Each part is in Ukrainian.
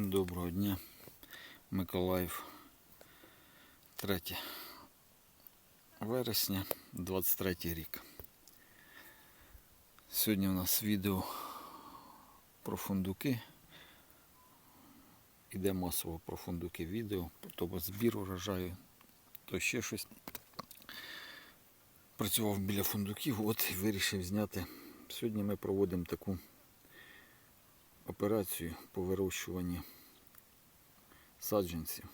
Доброго дня, Миколаїв. 3 вересня, 23 рік. Сьогодні у нас відео про фундуки. Іде масово про фундуки відео, то збір урожаю, то ще щось. Працював біля фундуків, от і вирішив зняти. Сьогодні ми проводимо таку операцію по вирощуванні саджанців.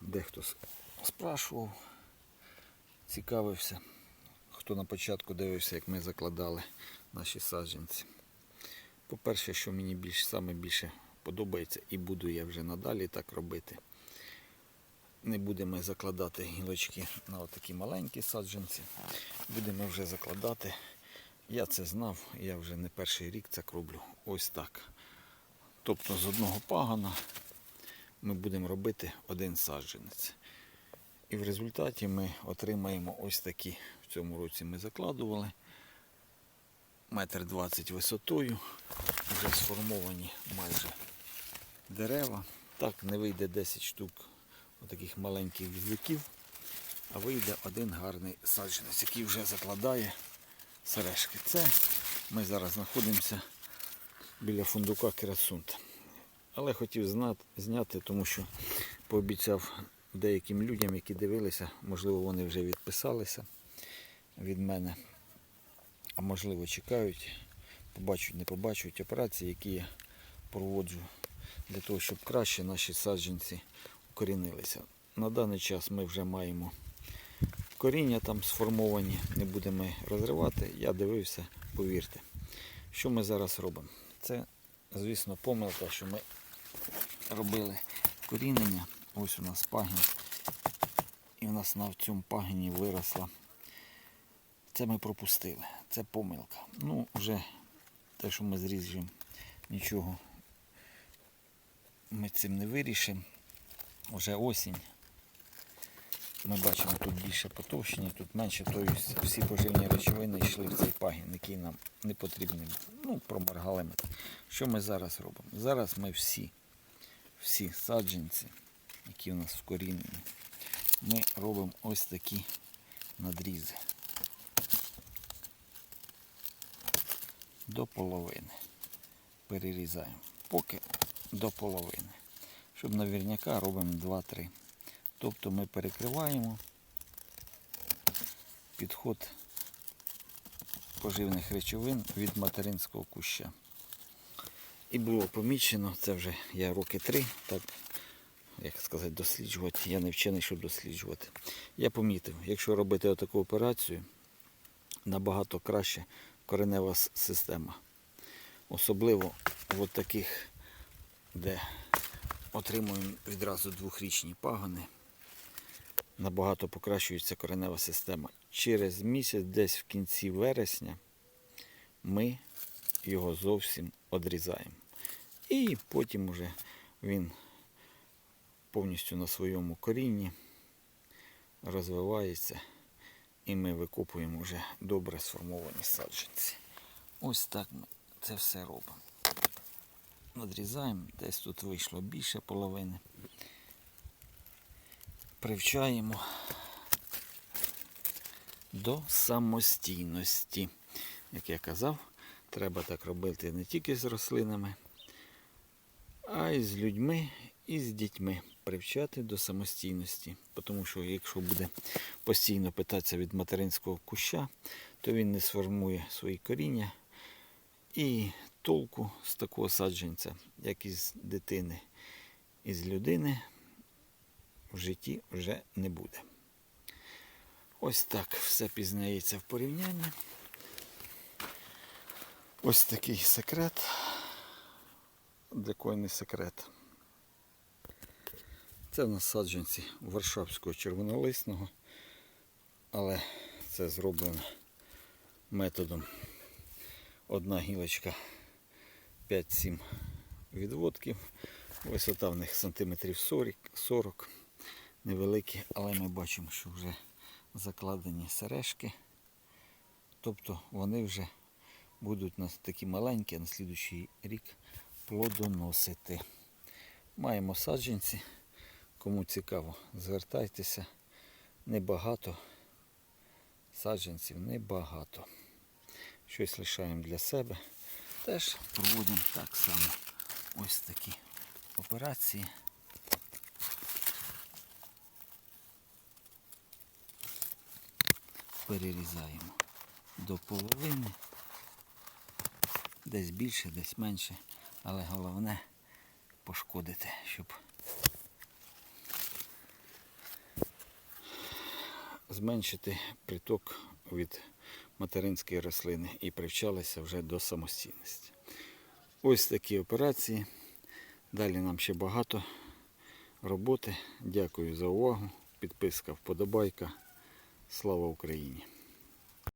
Дехто спрашував, цікавився, хто на початку дивився, як ми закладали наші саджанці. По-перше, що мені більш, саме більше подобається, і буду я вже надалі так робити. Не будемо закладати гілочки на отакі маленькі саджанці. Будемо вже закладати я це знав, я вже не перший рік це роблю. Ось так. Тобто з одного пагона ми будемо робити один саджанець. І в результаті ми отримаємо ось такі, в цьому році ми закладували, метр двадцять висотою, вже сформовані майже дерева. Так, не вийде 10 штук отаких маленьких візиків, а вийде один гарний саджанець, який вже закладає сережки. Це ми зараз знаходимося біля фундука Керасунт. Але хотів зняти, тому що пообіцяв деяким людям, які дивилися, можливо, вони вже відписалися від мене, а можливо чекають, побачать, не побачать операції, які я проводжу для того, щоб краще наші саджанці укорінилися. На даний час ми вже маємо коріння там сформовані, не будемо розривати. Я дивився, повірте. Що ми зараз робимо? Це, звісно, помилка, що ми робили корінення. Ось у нас пагін. І у нас на цьому пагіні виросла. Це ми пропустили. Це помилка. Ну, вже те, що ми зріжемо, нічого ми цим не вирішимо. Вже осінь. Ми бачимо тут більше потовщення, тут менше, тобто всі поживні речовини йшли в цей пагін, який нам не потрібний. Ну, проморгали ми. Що ми зараз робимо? Зараз ми всі, всі саджанці, які у нас вкорінені, ми робимо ось такі надрізи. До половини. Перерізаємо. Поки до половини. Щоб наверняка робимо 2-3. Тобто ми перекриваємо підход поживних речовин від материнського куща. І було помічено, це вже я роки три, так як сказати, досліджувати. Я не вчений, щоб досліджувати. Я помітив, якщо робити отаку операцію, набагато краще коренева система. Особливо в таких, де отримуємо відразу двохрічні пагони набагато покращується коренева система. Через місяць, десь в кінці вересня, ми його зовсім одрізаємо. І потім уже він повністю на своєму корінні розвивається. І ми викопуємо вже добре сформовані саджанці. Ось так ми це все робимо. Надрізаємо, десь тут вийшло більше половини привчаємо до самостійності. Як я казав, треба так робити не тільки з рослинами, а й з людьми і з дітьми. Привчати до самостійності. Тому що якщо буде постійно питатися від материнського куща, то він не сформує свої коріння і толку з такого саджанця, як із дитини, із людини в житті вже не буде. Ось так все пізнається в порівнянні. Ось такий секрет. Для не секрет. Це в нас саджанці Варшавського червонолисного, але це зроблено методом одна гілочка 5-7 відводків. Висота в них сантиметрів 40, 40 невеликі, але ми бачимо, що вже закладені сережки. Тобто вони вже будуть нас такі маленькі, на слідуючий рік плодоносити. Маємо саджанці. Кому цікаво, звертайтеся. Небагато. Саджанців небагато. Щось лишаємо для себе. Теж проводимо так само. Ось такі операції. Перерізаємо до половини. Десь більше, десь менше. Але головне пошкодити, щоб зменшити приток від материнської рослини і привчалися вже до самостійності. Ось такі операції. Далі нам ще багато роботи. Дякую за увагу. Підписка, вподобайка. Слава Україні!